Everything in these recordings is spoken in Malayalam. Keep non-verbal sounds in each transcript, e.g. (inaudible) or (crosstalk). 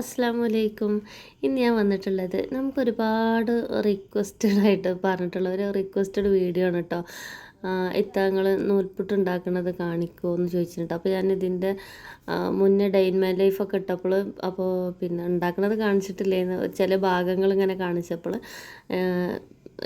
അസ്സാം വലൈക്കും ഇന്ന് ഞാൻ വന്നിട്ടുള്ളത് നമുക്ക് ഒരുപാട് റിക്വസ്റ്റഡ് ആയിട്ട് പറഞ്ഞിട്ടുള്ള ഒരു റിക്വസ്റ്റഡ് വീഡിയോ ആണ് കേട്ടോ ഇത്തങ്ങൾ നൂൽപുട്ട് ഉണ്ടാക്കുന്നത് കാണിക്കുമോ എന്ന് ചോദിച്ചിട്ടുണ്ട്. അപ്പോൾ ഞാൻ ഇതിന്റെ മുന്നേ ഡെയിൻ മൈ ലൈഫൊക്കെ ഇട്ടപ്പോൾ അപ്പോൾ പിന്നെ ഉണ്ടാക്കുന്നത് കാണിച്ചിട്ടില്ലേന്ന് ചില ഭാഗങ്ങൾ ഇങ്ങനെ കാണിച്ചപ്പോൾ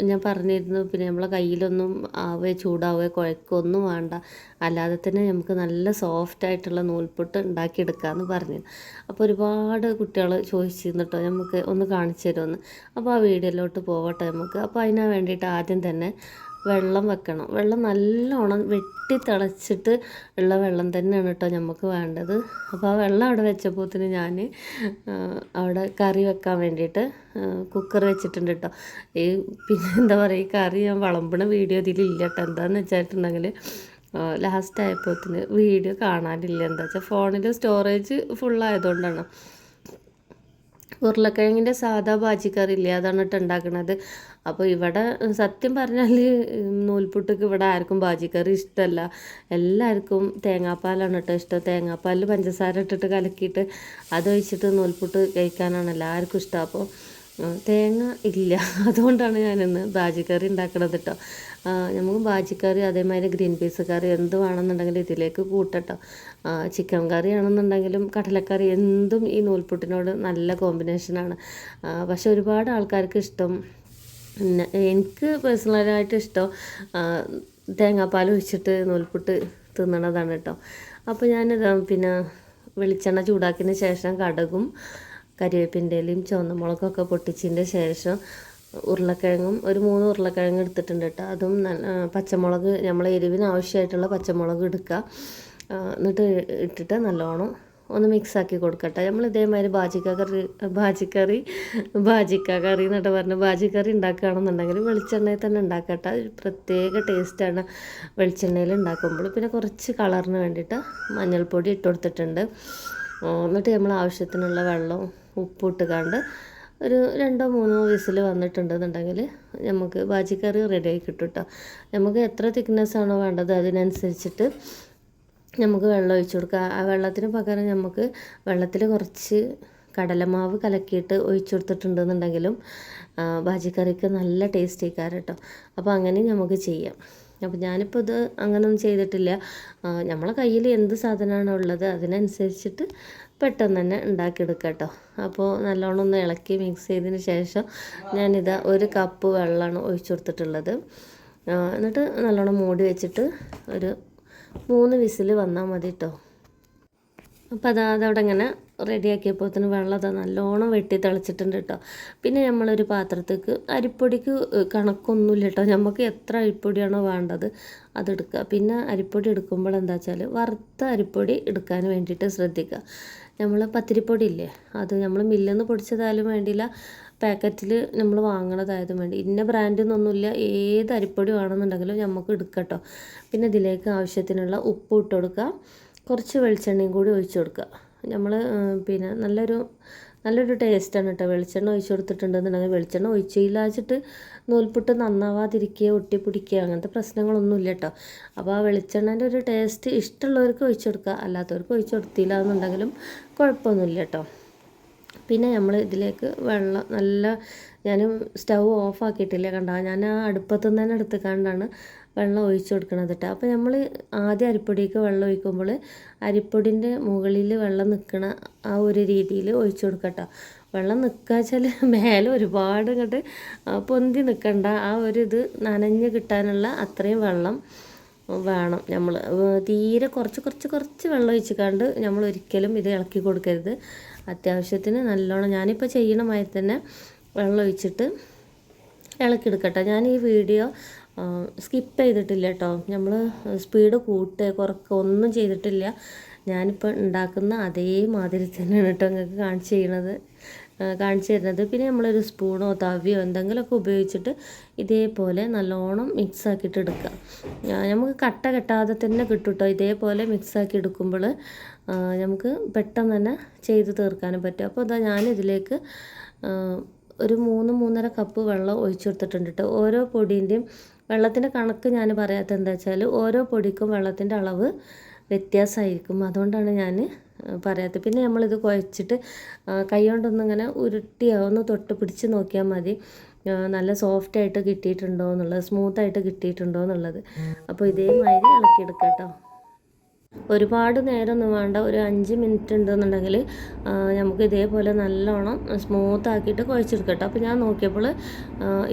ഞാൻ പറഞ്ഞിരുന്നു പിന്നെ നമ്മളെ കയ്യിലൊന്നും ആവേ ചൂടാവുകയോ കുഴക്കൊന്നും വേണ്ട. അല്ലാതെ തന്നെ നമുക്ക് നല്ല സോഫ്റ്റ് ആയിട്ടുള്ള നൂൽപുട്ട് ഉണ്ടാക്കിയെടുക്കാമെന്ന് പറഞ്ഞു അപ്പോൾ ഒരുപാട് കുട്ടികൾ ചോദിച്ചിരുന്നു കേട്ടോ നമുക്ക് ഒന്ന് കാണിച്ചു തരുമെന്ന് അപ്പോൾ ആ വീഡിയോയിലോട്ട് പോവട്ടെ നമുക്ക്. അപ്പോൾ അതിനാ വേണ്ടിയിട്ട് ആദ്യം തന്നെ വെള്ളം വെക്കണം. വെള്ളം നല്ലോണം വെട്ടി തിളച്ചിട്ട് ഉള്ള വെള്ളം തന്നെയാണ് കേട്ടോ നമുക്ക് വേണ്ടത്. അപ്പോൾ ആ വെള്ളം അവിടെ വെച്ചപ്പോത്തിന് ഞാൻ അവിടെ കറി വെക്കാൻ വേണ്ടിയിട്ട് കുക്കർ വെച്ചിട്ടുണ്ട് കേട്ടോ. ഈ പിന്നെ എന്താ പറയുക ഈ കറി ഞാൻ വിളമ്പണ വീഡിയോ ഇതിലില്ല കേട്ടോ. എന്താണെന്ന് വെച്ചിട്ടുണ്ടെങ്കിൽ ലാസ്റ്റ് ആയപ്പോത്തിന് വീഡിയോ കാണാനില്ല. എന്താ വെച്ചാൽ ഫോണിൽ സ്റ്റോറേജ് ഫുള്ളായതുകൊണ്ടാണ് ഉരുളക്കിഴങ്ങിന്റെ സാധാ ബാജിക്കറി ഇല്ലേ അതാണ് കേട്ടോ ഉണ്ടാക്കുന്നത് അപ്പോൾ ഇവിടെ സത്യം പറഞ്ഞാൽ നൂൽപുട്ടൊക്കെ ഇവിടെ ആർക്കും ബാജിക്കറി ഇഷ്ടമല്ല എല്ലാവർക്കും തേങ്ങാപ്പാലാണ് കേട്ടോ ഇഷ്ടം. തേങ്ങാപ്പാലിൽ പഞ്ചസാര ഇട്ടിട്ട് കലക്കിയിട്ട് അതൊഴിച്ചിട്ട് നൂൽപുട്ട് കഴിക്കാനാണ് എല്ലാവർക്കും ഇഷ്ടം. അപ്പോൾ തേങ്ങ ഇല്ല. (laughs) അതുകൊണ്ടാണ് ഞാനിന്ന് ബാജിക്കറി ഉണ്ടാക്കണത് കേട്ടോ നമുക്ക് ബാജിക്കറി അതേമാതിരി ഗ്രീൻ പീസ് കറി എന്ത് വേണമെന്നുണ്ടെങ്കിലും ഇതിലേക്ക് കൂട്ടട്ടോ ചിക്കൻ കറി ആണെന്നുണ്ടെങ്കിലും കടലക്കറി എന്തും ഈ നൂൽപുട്ടിനോട് നല്ല കോമ്പിനേഷനാണ് പക്ഷെ ഒരുപാട് ആൾക്കാർക്ക് ഇഷ്ടം. എനിക്ക് പേഴ്സണലായിട്ട് ഇഷ്ടം തേങ്ങാപ്പാൽ ഒഴിച്ചിട്ട് നൂൽപുട്ട് തിന്നണതാണ് കേട്ടോ അപ്പോൾ ഞാൻ പിന്നെ വെളിച്ചെണ്ണ ചൂടാക്കിയതിന് ശേഷം കടകും കരിവേപ്പിന്റെ ഇലയും ചുവന്ന മുളകൊക്കെ പൊട്ടിച്ചതിന്റെ ശേഷം ഉരുളക്കിഴങ്ങും ഒരു മൂന്ന് ഉരുളക്കിഴങ്ങ് എടുത്തിട്ടുണ്ട് കേട്ടോ. അതും നല്ല പച്ചമുളക് നമ്മളെ എരിവിന് ആവശ്യമായിട്ടുള്ള പച്ചമുളക് എടുക്കുക. എന്നിട്ട് ഇട്ടിട്ട് നല്ലോണം ഒന്ന് മിക്സാക്കി കൊടുക്കട്ടെ നമ്മൾ ഇതേമാതിരി ബാജിക്ക കറി ബാജിക്കറി ബാജിക്ക കറി എന്നിട്ട് പറഞ്ഞ് ബാജിക്കറി ഉണ്ടാക്കുകയാണെന്നുണ്ടെങ്കിൽ വെളിച്ചെണ്ണയിൽ തന്നെ ഉണ്ടാക്കട്ടെ പ്രത്യേക ടേസ്റ്റാണ് വെളിച്ചെണ്ണയിൽ ഉണ്ടാക്കുമ്പോൾ. പിന്നെ കുറച്ച് കളറിന് വേണ്ടിയിട്ട് മഞ്ഞൾപ്പൊടി ഇട്ട് കൊടുത്തിട്ടുണ്ട്. എന്നിട്ട് നമ്മൾ ആവശ്യത്തിനുള്ള വെള്ളം ഉപ്പിട്ട് കണ്ട് ഒരു രണ്ടോ മൂന്നോ വിസിൽ വന്നിട്ടുണ്ടെന്നുണ്ടെങ്കിൽ നമുക്ക് ബാജിക്കറി റെഡിയായി കിട്ടും കേട്ടോ. നമുക്ക് എത്ര തിക്നെസ് ആണോ വേണ്ടത് അതിനനുസരിച്ചിട്ട് നമുക്ക് വെള്ളം ഒഴിച്ചു കൊടുക്കുക ആ വെള്ളത്തിന് പകരം നമുക്ക് വെള്ളത്തിൽ കുറച്ച് കടലമാവ് കലക്കിയിട്ട് ഒഴിച്ചു കൊടുത്തിട്ടുണ്ടെന്നുണ്ടെങ്കിലും ബാജിക്കറിക്ക് നല്ല ടേസ്റ്റ് ആയിക്കാറ് കേട്ടോ. അപ്പോൾ അങ്ങനെ നമുക്ക് ചെയ്യാം. അപ്പോൾ ഞാനിപ്പോൾ ഇത് അങ്ങനെയൊന്നും ചെയ്തിട്ടില്ല. നമ്മളെ കയ്യിൽ എന്ത് സാധനമാണോ ഉള്ളത് അതിനനുസരിച്ചിട്ട് പെട്ടെന്ന് തന്നെ ഉണ്ടാക്കിയെടുക്കാം കേട്ടോ. അപ്പോൾ നല്ലോണം ഒന്ന് ഇളക്കി മിക്സ് ചെയ്തതിന് ശേഷം ഞാനിതാ ഒരു കപ്പ് വെള്ളമാണ് ഒഴിച്ചു കൊടുത്തിട്ടുള്ളത്. എന്നിട്ട് നല്ലോണം മൂടി വെച്ചിട്ട് ഒരു മൂന്ന് വിസിൽ വന്നാൽ മതി കേട്ടോ. അപ്പോൾ അത് അതവിടെ ഇങ്ങനെ റെഡിയാക്കിയപ്പോഴത്തേന് വെള്ളം അത് നല്ലോണം വെട്ടി തിളച്ചിട്ടുണ്ട് കേട്ടോ. പിന്നെ നമ്മളൊരു പാത്രത്തേക്ക് അരിപ്പൊടിക്ക് കണക്കൊന്നുമില്ല കേട്ടോ. നമുക്ക് എത്ര അരിപ്പൊടിയാണോ വേണ്ടത് അതെടുക്കുക പിന്നെ അരിപ്പൊടി എടുക്കുമ്പോൾ എന്താ വെച്ചാൽ വറുത്ത അരിപ്പൊടി എടുക്കാൻ വേണ്ടിയിട്ട് ശ്രദ്ധിക്കുക. നമ്മൾ പത്തിരിപ്പൊടി ഇല്ലേ അത് നമ്മൾ മില്ലിൽ പൊടിച്ചതായാലും വേണ്ടിയില്ല. പാക്കറ്റിൽ നമ്മൾ വാങ്ങണതായതും വേണ്ടി. ഇന്ന ബ്രാൻഡിൽ നിന്നൊന്നുമില്ല ഏത് അരിപ്പൊടി വേണമെന്നുണ്ടെങ്കിലും നമുക്ക് എടുക്കട്ടോ. പിന്നെ ഇതിലേക്ക് ആവശ്യത്തിനുള്ള ഉപ്പ് ഇട്ട് കൊടുക്കുക. കുറച്ച് വെളിച്ചെണ്ണയും കൂടി ഒഴിച്ചു കൊടുക്കുക. നമ്മൾ പിന്നെ നല്ലൊരു നല്ലൊരു ടേസ്റ്റാണ് കേട്ടോ. വെളിച്ചെണ്ണ ഒഴിച്ചു കൊടുത്തിട്ടുണ്ടെന്നുണ്ടെങ്കിൽ വെളിച്ചെണ്ണ ഒഴിച്ചില്ലാച്ചിട്ട് നൂൽപുട്ട് നന്നാവാതിരിക്കുക ഒട്ടിപ്പിടിക്കുക അങ്ങനത്തെ പ്രശ്നങ്ങളൊന്നുമില്ല കേട്ടോ അപ്പോൾ ആ വെളിച്ചെണ്ണേന്റെ ഒരു ടേസ്റ്റ് ഇഷ്ടമുള്ളവർക്ക് ഒഴിച്ചു കൊടുക്കുക. അല്ലാത്തവർക്ക് ഒഴിച്ചു കൊടുത്തില്ല എന്നുണ്ടെങ്കിലും കുഴപ്പമൊന്നുമില്ല കേട്ടോ പിന്നെ നമ്മൾ ഇതിലേക്ക് വെള്ളം നല്ല ഞാൻ സ്റ്റൗ ഓഫ് ആക്കിയിട്ടില്ല കണ്ട? ഞാൻ ആ അടുപ്പത്തു നിന്ന് തന്നെ എടുത്തുകൊണ്ടാണ് വെള്ളം ഒഴിച്ചു കൊടുക്കണത് കേട്ടോ അപ്പോൾ നമ്മൾ ആദ്യം അരിപ്പൊടിക്ക് വെള്ളം ഒഴിക്കുമ്പോൾ അരിപ്പൊടിന്റെ മുകളിൽ വെള്ളം നിൽക്കണ ആ ഒരു രീതിയിൽ ഒഴിച്ചു കൊടുക്കട്ടോ. വെള്ളം നിൽക്കുക വെച്ചാൽ (laughs) മേലെ ഒരുപാട് ഇങ്ങോട്ട് പൊന്തി നിൽക്കണ്ട ആ ഒരു ഇത് നനഞ്ഞ് കിട്ടാനുള്ള അത്രയും വെള്ളം വേണം നമ്മൾ തീരെ കുറച്ച് കുറച്ച് കുറച്ച് വെള്ളം ഒഴിച്ചിക്കാണ്ട് നമ്മൾ ഒരിക്കലും ഇത് ഇളക്കി കൊടുക്കരുത്. അത്യാവശ്യത്തിന് നല്ലോണം ഞാനിപ്പോൾ ചെയ്യണമായി തന്നെ വെള്ളം ഒഴിച്ചിട്ട് ഇളക്കിയെടുക്കട്ടെ. ഞാൻ ഈ വീഡിയോ സ്കിപ്പ് ചെയ്തിട്ടില്ല കേട്ടോ. നമ്മൾ സ്പീഡ് കൂട്ടുക കുറക്കുക ഒന്നും ചെയ്തിട്ടില്ല. ഞാനിപ്പോൾ ഉണ്ടാക്കുന്ന അതേമാതിരി തന്നെയാണ് കേട്ടോ നിങ്ങൾക്ക് കാണിച്ചു ചെയ്യണത് കാണിച്ചു തരുന്നത്. പിന്നെ നമ്മളൊരു സ്പൂണോ തവിയോ എന്തെങ്കിലുമൊക്കെ ഉപയോഗിച്ചിട്ട് ഇതേപോലെ നല്ലോണം മിക്സ് ആക്കിയിട്ട് എടുക്കുക. നമുക്ക് കട്ട കെട്ടാതെ തന്നെ കിട്ടും കേട്ടോ. ഇതേപോലെ മിക്സ് ആക്കി എടുക്കുമ്പോൾ നമുക്ക് പെട്ടെന്ന് തന്നെ ചെയ്ത് തീർക്കാനും പറ്റും. അപ്പോൾ അതാ ഞാനിതിലേക്ക് ഒരു മൂന്ന് മൂന്നര കപ്പ് വെള്ളം ഒഴിച്ചു കൊടുത്തിട്ടുണ്ട് കേട്ടോ. ഓരോ പൊടീന്റെയും വെള്ളത്തിന്റെ കണക്ക് ഞാൻ പറയാത്ത എന്താ വെച്ചാൽ ഓരോ പൊടിക്കും വെള്ളത്തിന്റെ അളവ് വ്യത്യാസമായിരിക്കും. അതുകൊണ്ടാണ് ഞാൻ പറയാത്തത്. പിന്നെ നമ്മളിത് കുഴച്ചിട്ട് ആ, കൈ കൊണ്ടൊന്ന് ഇങ്ങനെ ഉരുട്ടി ഒന്ന് തൊട്ട് പിടിച്ച് നോക്കിയാൽ മതി. നല്ല സോഫ്റ്റായിട്ട് കിട്ടിയിട്ടുണ്ടോ എന്നുള്ളത് സ്മൂത്തായിട്ട് കിട്ടിയിട്ടുണ്ടോ എന്നുള്ളത്. അപ്പോൾ ഇതേമാതിരി ഇളക്കിയെടുക്കാം കേട്ടോ. ഒരുപാട് നേരമൊന്നും വേണ്ട. ഒരു അഞ്ച് മിനിറ്റ് ഉണ്ടെന്നുണ്ടെങ്കിൽ നമുക്ക് ഇതേപോലെ നല്ലോണം സ്മൂത്ത് ആക്കിയിട്ട് കുഴച്ചെടുക്കട്ടെ. കേട്ടോ അപ്പോൾ ഞാൻ നോക്കിയപ്പോൾ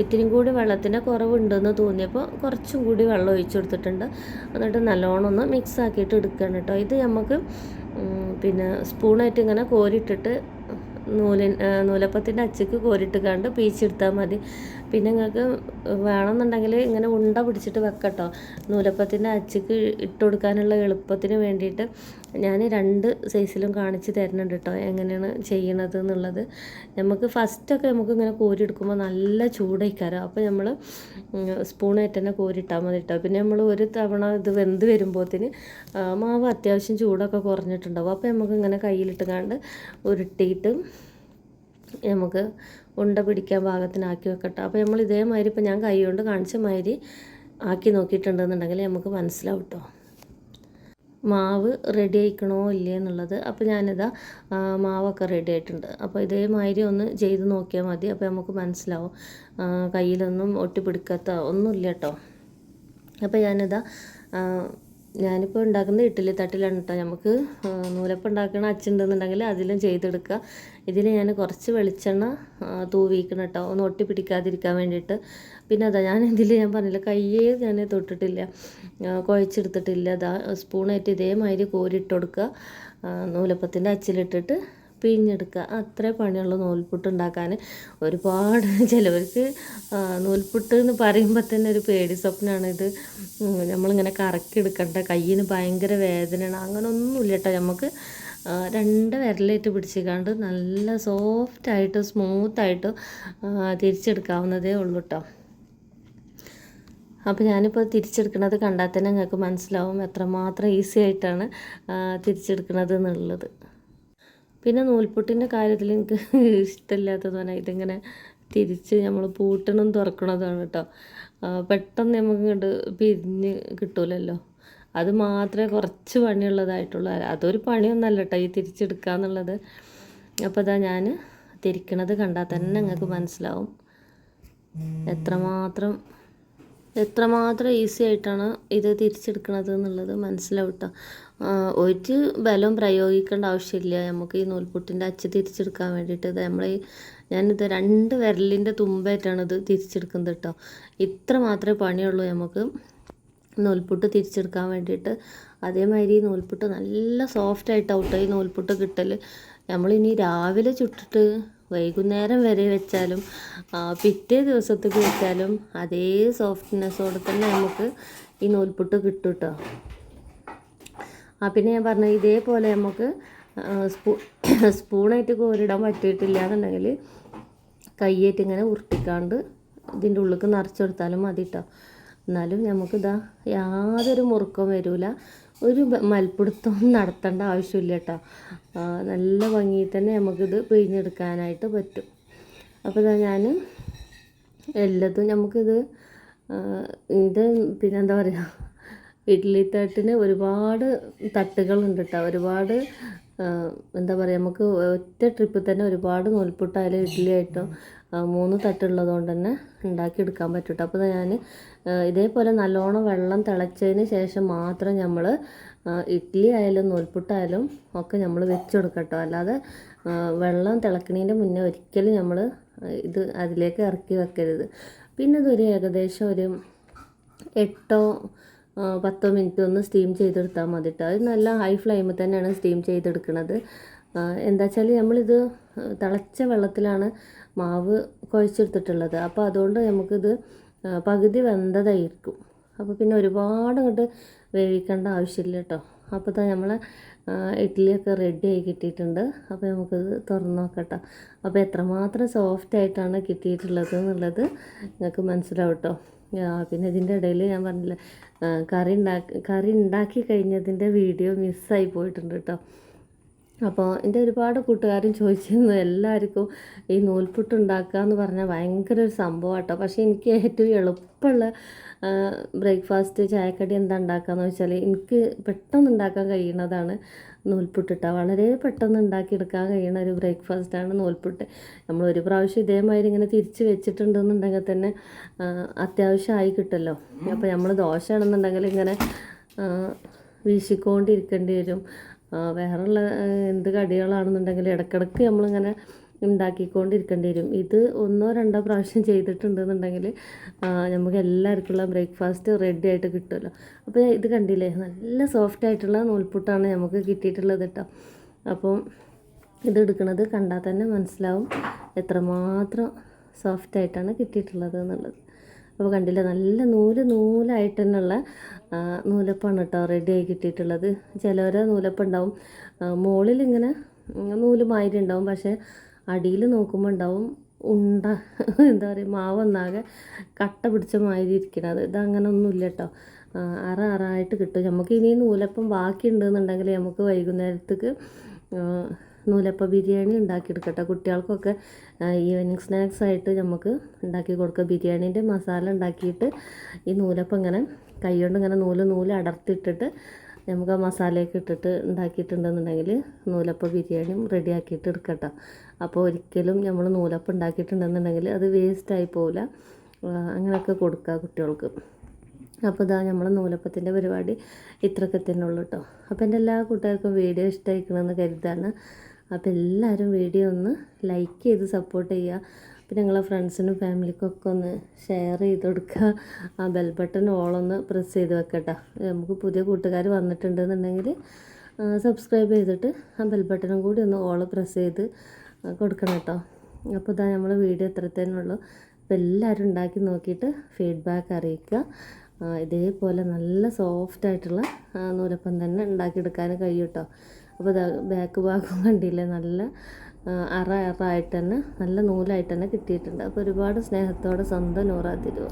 ഇത്തിരിയും കൂടി വെള്ളത്തിന്റെ കുറവുണ്ടെന്ന് തോന്നിയപ്പോൾ കുറച്ചും കൂടി വെള്ളം ഒഴിച്ചു കൊടുത്തിട്ടുണ്ട്. എന്നിട്ട് നല്ലോണം ഒന്ന് മിക്സ് ആക്കിയിട്ട് എടുക്കണം കേട്ടോ. ഇത് നമുക്ക് പിന്നെ സ്പൂണായിട്ട് ഇങ്ങനെ കോരിയിട്ടിട്ട് നൂലിൻ നൂലപ്പത്തിന്റെ അച്ചക്ക് കോരിട്ട് കണ്ട് പീച്ചെടുത്താൽ മതി. പിന്നെ നിങ്ങൾക്ക് വേണമെന്നുണ്ടെങ്കിൽ ഇങ്ങനെ ഉണ്ട പിടിച്ചിട്ട് വെക്കട്ടോ. നൂലപ്പത്തിന്റെ അച്ചക്ക് ഇട്ട് കൊടുക്കാനുള്ള എളുപ്പത്തിന് വേണ്ടിയിട്ട് ഞാൻ രണ്ട് സൈസിലും കാണിച്ച് തരുന്നുണ്ട് കേട്ടോ. എങ്ങനെയാണ് ചെയ്യണത് എന്നുള്ളത്. നമുക്ക് ഫസ്റ്റൊക്കെ നമുക്ക് ഇങ്ങനെ കോരിയെടുക്കുമ്പോൾ നല്ല ചൂടായിക്കാരം അപ്പോൾ നമ്മൾ സ്പൂണായിട്ട് തന്നെ കോരിട്ടാൽ മതി കേട്ടോ. പിന്നെ നമ്മൾ ഒരു തവണ ഇത് വെന്ത് വരുമ്പോഴത്തേന് മാവ് അത്യാവശ്യം ചൂടൊക്കെ കുറഞ്ഞിട്ടുണ്ടാവും. അപ്പോൾ നമുക്ക് ഇങ്ങനെ കയ്യിലിട്ട് കണ്ട് ഉരുട്ടിയിട്ട് നമുക്ക് ഉണ്ട പിടിക്കാൻ പാകത്തിനാക്കി വെക്കട്ടെ. അപ്പോൾ നമ്മൾ ഇതേമാതിരി ഇപ്പോൾ ഞാൻ കൈ കൊണ്ട് കാണിച്ച മാതിരി ആക്കി നോക്കിയിട്ടുണ്ടെന്നുണ്ടെങ്കിൽ നമുക്ക് മനസ്സിലാവും കേട്ടോ മാവ് റെഡി ആയിക്കണോ ഇല്ലേ എന്നുള്ളത്. അപ്പോൾ ഞാനിതാ മാവൊക്കെ റെഡി ആയിട്ടുണ്ട്. അപ്പോൾ ഇതേമാതിരി ഒന്ന് ചെയ്ത് നോക്കിയാൽ മതി. അപ്പോൾ നമുക്ക് മനസ്സിലാവും. കയ്യിലൊന്നും ഒട്ടിപ്പിടിക്കാത്ത ഒന്നുമില്ല കേട്ടോ അപ്പോൾ ഞാനിതാ ഞാനിപ്പോൾ ഉണ്ടാക്കുന്നത് ഇഡ്ഡലി തട്ടിലാണ് കേട്ടോ നമുക്ക് നൂലപ്പം ഉണ്ടാക്കണ അച്ചുണ്ടെന്നുണ്ടെങ്കിൽ അതിലും ചെയ്തെടുക്കുക. ഇതിൽ ഞാൻ കുറച്ച് വെളിച്ചെണ്ണ തൂവിക്കണം കേട്ടോ ഒന്ന് ഒട്ടി പിടിക്കാതിരിക്കാൻ വേണ്ടിയിട്ട്. പിന്നെ അതാ ഞാൻ ഇതിൽ ഞാൻ പറഞ്ഞില്ല കയ്യേ ഞാൻ തൊട്ടിട്ടില്ല. കുഴച്ചെടുത്തിട്ടില്ല. അതാ സ്പൂണായിട്ട് ഇതേമാതിരി കോരിയിട്ട് കൊടുക്കുക. നൂലപ്പത്തിന്റെ അച്ചിലിട്ടിട്ട് പിഴിഞ്ഞെടുക്കുക. അത്രേ പണിയുള്ളൂ നൂൽപുട്ട് ഉണ്ടാക്കാൻ. ഒരുപാട് (laughs) ചിലവർക്ക് നൂൽപുട്ട് എന്ന് പറയുമ്പോൾ തന്നെ ഒരു പേടി സ്വപ്നമാണ് ഇത്. നമ്മളിങ്ങനെ കറക്കി എടുക്കണ്ട കയ്യിന് ഭയങ്കര വേദനയാണ്. അങ്ങനെ ഒന്നുമില്ല കേട്ടോ നമുക്ക് രണ്ട് വിരലേറ്റ് പിടിച്ചിക്കാണ്ട് നല്ല സോഫ്റ്റായിട്ട് സ്മൂത്തായിട്ട് തിരിച്ചെടുക്കാവുന്നതേ ഉള്ളൂ കേട്ടോ അപ്പോൾ ഞാനിപ്പോൾ തിരിച്ചെടുക്കുന്നത് കണ്ടാൽ തന്നെ നിങ്ങൾക്ക് മനസ്സിലാവും എത്രമാത്രം ഈസി ആയിട്ടാണ് തിരിച്ചെടുക്കുന്നത് എന്നുള്ളത്. പിന്നെ നൂൽപുട്ടിന്റെ കാര്യത്തിൽ എനിക്ക് ഇഷ്ടമില്ലാത്തത് പറഞ്ഞാൽ ഇതിങ്ങനെ തിരിച്ച് നമ്മൾ പൂട്ടണം തുറക്കണതാണ് കേട്ടോ. പെട്ടെന്ന് നമുക്ക് ഇങ്ങോട്ട് പിരിഞ്ഞ് കിട്ടൂലല്ലോ. അത് മാത്രമേ കുറച്ച് പണിയുള്ളതായിട്ടുള്ളൂ. അതൊരു പണിയൊന്നല്ല കേട്ടോ ഈ തിരിച്ചെടുക്കുക എന്നുള്ളത് അപ്പോൾ അതാ ഞാൻ തിരിക്കണത് കണ്ടാൽ തന്നെ നിങ്ങൾക്ക് മനസ്സിലാവും. എത്രമാത്രം എത്രമാത്രം ഈസി ആയിട്ടാണ് ഇത് തിരിച്ചെടുക്കണത് എന്നുള്ളത് മനസ്സിലാവട്ടെ ഒരു ബലം പ്രയോഗിക്കേണ്ട ആവശ്യമില്ല. നമുക്ക് ഈ നൂൽപുട്ടിന്റെ അച്ച് തിരിച്ചെടുക്കാൻ വേണ്ടിയിട്ട്. ഇത് നമ്മൾ ഞാനിത് രണ്ട് വിരലിന്റെ തുമ്പായിട്ടാണ് ഇത് തിരിച്ചെടുക്കുന്നത് കേട്ടോ ഇത്ര മാത്രമേ പണിയുള്ളൂ നമുക്ക് നൂൽപുട്ട് തിരിച്ചെടുക്കാൻ വേണ്ടിയിട്ട്. അതേമാതിരി ഈ നൂൽപുട്ട് നല്ല സോഫ്റ്റ് ആയിട്ടാവും കേട്ടോ നൂൽപുട്ട് കിട്ടൽ നമ്മളിനി രാവിലെ ചുട്ടിട്ട് വൈകുന്നേരം വരെ വെച്ചാലും പിറ്റേ ദിവസത്തേക്ക് വെച്ചാലും അതേ സോഫ്റ്റ്നെസ്സോടെ തന്നെ നമുക്ക് ഈ നൂൽപുട്ട് കിട്ടും കേട്ടോ ആ പിന്നെ ഞാൻ പറഞ്ഞു ഇതേപോലെ നമുക്ക് സ്പൂ സ്പൂണായിട്ട് കോരിടാൻ പറ്റിയിട്ടില്ല എന്നുണ്ടെങ്കിൽ കയ്യേറ്റ് ഇങ്ങനെ ഉരുട്ടിക്കാണ്ട് ഇതിന്റെ ഉള്ളിലേക്ക് നിറച്ചെടുത്താലും മതി കേട്ടോ എന്നാലും നമുക്കിതാ യാതൊരു മുറുക്കം വരില്ല ഒരു മൽപ്പിടുത്തവും (laughs) നടത്തേണ്ട ആവശ്യമില്ല കേട്ടോ. നല്ല ഭംഗിയിൽ തന്നെ നമുക്കിത് പിഴിഞ്ഞെടുക്കാനായിട്ട് പറ്റും. അപ്പോൾ ഇതാ ഞാൻ എല്ലാതും നമുക്കിത് ഇത് പിന്നെന്താ പറയുക ഇഡ്ഡലി തട്ടിന് ഒരുപാട് തട്ടുകളുണ്ട് കേട്ടോ ഒരുപാട് എന്താ പറയുക നമുക്ക് ഒറ്റ ട്രിപ്പിൽ തന്നെ ഒരുപാട് നൂൽപുട്ടായാലും ഇഡ്ഡലി ആയിട്ടും മൂന്ന് തട്ടുള്ളതുകൊണ്ട് തന്നെ ഉണ്ടാക്കിയെടുക്കാൻ പറ്റും അപ്പോൾ ഞാൻ ഇതേപോലെ നല്ലോണം വെള്ളം തിളച്ചതിന് ശേഷം മാത്രം നമ്മൾ ഇഡ്ഡലി ആയാലും നൂൽപുട്ടായാലും ഒക്കെ നമ്മൾ വെച്ച് കൊടുക്കാം അല്ലാതെ വെള്ളം തിളക്കണതിന്റെ മുന്നേ ഒരിക്കലും നമ്മൾ ഇത് അതിലേക്ക് ഇറക്കി വെക്കരുത്. പിന്നെ ഇതൊരു ഏകദേശം ഒരു എട്ടോ പത്തോ മിനിറ്റ് ഒന്ന് സ്റ്റീം ചെയ്തെടുത്താൽ മതി കേട്ടോ അത് നല്ല ഹൈ ഫ്ലെയിമിൽ തന്നെയാണ് സ്റ്റീം ചെയ്തെടുക്കുന്നത് എന്താ വെച്ചാൽ നമ്മളിത് തിളച്ച വെള്ളത്തിലാണ് മാവ് കുഴച്ചെടുത്തിട്ടുള്ളത്. അപ്പോൾ അതുകൊണ്ട് നമുക്കിത് പകുതി വെന്തതായിരിക്കും. അപ്പോൾ പിന്നെ ഒരുപാട് അങ്ങോട്ട് വേവിക്കേണ്ട ആവശ്യമില്ല കേട്ടോ അപ്പോൾ തന്നെ നമ്മളെ ഇഡ്ഡലിയൊക്കെ റെഡി ആയി കിട്ടിയിട്ടുണ്ട്. അപ്പോൾ നമുക്കത് തുറന്ന് നോക്കട്ടോ. അപ്പോൾ എത്രമാത്രം സോഫ്റ്റ് ആയിട്ടാണ് കിട്ടിയിട്ടുള്ളത് എന്നുള്ളത് നിങ്ങൾക്ക് മനസ്സിലാവും കേട്ടോ പിന്നെ ഇതിന്റെ ഇടയിൽ ഞാൻ പറഞ്ഞില്ല കറി ഉണ്ടാക്കി കറി ഉണ്ടാക്കി കഴിഞ്ഞതിന്റെ വീഡിയോ മിസ്സായി പോയിട്ടുണ്ട് കേട്ടോ അപ്പോൾ എന്റെ ഒരുപാട് കൂട്ടുകാരും ചോദിച്ചിരുന്നു എല്ലാവർക്കും ഈ നൂൽപുട്ട് ഉണ്ടാക്കുക എന്ന് പറഞ്ഞാൽ ഭയങ്കര ഒരു സംഭവം കേട്ടോ പക്ഷേ എനിക്ക് ഏറ്റവും എളുപ്പമുള്ള ബ്രേക്ക്ഫാസ്റ്റ് ചായക്കടി എന്താ ഉണ്ടാക്കാന്ന് വെച്ചാൽ എനിക്ക് പെട്ടെന്ന് ഉണ്ടാക്കാൻ കഴിയുന്നതാണ് നൂൽപുട്ടിട്ട. വളരെ പെട്ടെന്ന് ഉണ്ടാക്കിയെടുക്കാൻ കഴിയുന്ന ഒരു ബ്രേക്ക്ഫാസ്റ്റാണ് നൂൽപുട്ട്. നമ്മൾ ഒരു പ്രാവശ്യം ഇതേമാതിരി ഇങ്ങനെ തിരിച്ച് വെച്ചിട്ടുണ്ടെന്നുണ്ടെങ്കിൽ തന്നെ അത്യാവശ്യമായി കിട്ടുമല്ലോ. അപ്പോൾ നമ്മൾ ദോശയാണെന്നുണ്ടെങ്കിൽ ഇങ്ങനെ വീശിക്കൊണ്ടിരിക്കേണ്ടി വരും. വേറെയുള്ള എന്ത് കടികളാണെന്നുണ്ടെങ്കിൽ ഇടയ്ക്കിടയ്ക്ക് നമ്മളിങ്ങനെ ഉണ്ടാക്കിക്കൊണ്ടിരിക്കേണ്ടി വരും ഇത് ഒന്നോ രണ്ടോ പ്രാവശ്യം ചെയ്തിട്ടുണ്ടെന്നുണ്ടെങ്കിൽ നമുക്ക് എല്ലാവർക്കുള്ള ബ്രേക്ക്ഫാസ്റ്റ് റെഡി ആയിട്ട് കിട്ടുമല്ലോ. അപ്പോൾ ഇത് കണ്ടില്ലേ? നല്ല സോഫ്റ്റ് ആയിട്ടുള്ള നൂൽപുട്ടാണ് നമുക്ക് കിട്ടിയിട്ടുള്ളത് കേട്ടോ. അപ്പം ഇത് എടുക്കുന്നത് കണ്ടാൽ തന്നെ മനസ്സിലാവും എത്രമാത്രം സോഫ്റ്റ് ആയിട്ടാണ് കിട്ടിയിട്ടുള്ളത് എന്നുള്ളത്. അപ്പോൾ കണ്ടില്ല നല്ല നൂൽ നൂലായിട്ട് തന്നെയുള്ള നൂലപ്പാണ് കേട്ടോ റെഡി ആയി കിട്ടിയിട്ടുള്ളത്. ചിലവരെ നൂലപ്പം ഉണ്ടാവും ആ, മുകളിൽ ഇങ്ങനെ നൂൽ മാതിരി ഉണ്ടാവും. പക്ഷേ അടിയിൽ നോക്കുമ്പോൾ ഉണ്ടാവും ഉണ്ട എന്താ പറയുക മാവ് ഒന്നാകെ കട്ട പിടിച്ച മാതിരി ഇരിക്കണത്. ഇതങ്ങനെ ഒന്നുമില്ല കേട്ടോ. അറ അറായിട്ട് കിട്ടും. നമുക്ക് ഇനി നൂലപ്പം ബാക്കി ഉണ്ടെന്നുണ്ടെങ്കിൽ നമുക്ക് വൈകുന്നേരത്തേക്ക് നൂലപ്പ ബിരിയാണി ഉണ്ടാക്കിയെടുക്കട്ടെ. കുട്ടികൾക്കൊക്കെ ഈവനിങ് സ്നാക്സ് ആയിട്ട് നമുക്ക് ഉണ്ടാക്കി കൊടുക്കുക ബിരിയാണീന്റെ മസാല ഉണ്ടാക്കിയിട്ട് ഈ നൂലപ്പ ഇങ്ങനെ കൈകൊണ്ട് ഇങ്ങനെ നൂൽ നൂൽ അടർത്തിയിട്ടിട്ട് നമുക്ക് ആ മസാലയൊക്കെ ഇട്ടിട്ട് ഉണ്ടാക്കിയിട്ടുണ്ടെന്നുണ്ടെങ്കിൽ നൂലപ്പ ബിരിയാണിയും റെഡിയാക്കിയിട്ട് എടുക്കട്ടോ. അപ്പോൾ ഒരിക്കലും നമ്മൾ നൂലപ്പം ഉണ്ടാക്കിയിട്ടുണ്ടെന്നുണ്ടെങ്കിൽ അത് വേസ്റ്റായി പോവില്ല. അങ്ങനെയൊക്കെ കൊടുക്കുക കുട്ടികൾക്ക്. അപ്പോൾ ഇതാ നമ്മൾ നൂലപ്പത്തിന്റെ പരിപാടി ഇത്രയൊക്കെ തന്നെ ഉള്ളൂ കേട്ടോ. അപ്പോൾ എന്റെ എല്ലാ കൂട്ടുകാർക്കും വീഡിയോ ഇഷ്ടമായിരിക്കണമെന്ന് കരുതാണ് അപ്പോൾ എല്ലാവരും വീഡിയോ ഒന്ന് ലൈക്ക് ചെയ്ത് സപ്പോർട്ട് ചെയ്യുക. പിന്നെ നിങ്ങളെ ഫ്രണ്ട്സിനും ഫാമിലിക്കൊക്കെ ഒന്ന് ഷെയർ ചെയ്ത് കൊടുക്കുക. ആ ബെൽ ബട്ടൺ ഓളൊന്ന് പ്രസ് ചെയ്ത് വെക്കട്ടെ നമുക്ക് പുതിയ കൂട്ടുകാർ വന്നിട്ടുണ്ടെന്നുണ്ടെങ്കിൽ സബ്സ്ക്രൈബ് ചെയ്തിട്ട് ആ ബെൽ ബട്ടണും കൂടി ഒന്ന് ഓൾ പ്രസ് ചെയ്ത് കൊടുക്കണം കേട്ടോ അപ്പോൾ ഇതാ നമ്മളെ വീഡിയോ ഇത്ര തന്നെ ഉള്ളൂ അപ്പോൾ എല്ലാവരും ഉണ്ടാക്കി നോക്കിയിട്ട് ഫീഡ്ബാക്ക് അറിയിക്കുക. ഇതേപോലെ നല്ല സോഫ്റ്റ് ആയിട്ടുള്ള നൂലപ്പം തന്നെ ഉണ്ടാക്കിയെടുക്കാൻ കഴിയും കേട്ടോ അപ്പോൾ ബാക്ക് ഭാഗം കണ്ടില്ലേ? നല്ല അറ അറ ആയിട്ട് തന്നെ നല്ല നൂലായിട്ട് തന്നെ കിട്ടിയിട്ടുണ്ട്. അപ്പോൾ ഒരുപാട് സ്നേഹത്തോടെ സ്വന്തം നൂറാ തിരുവ.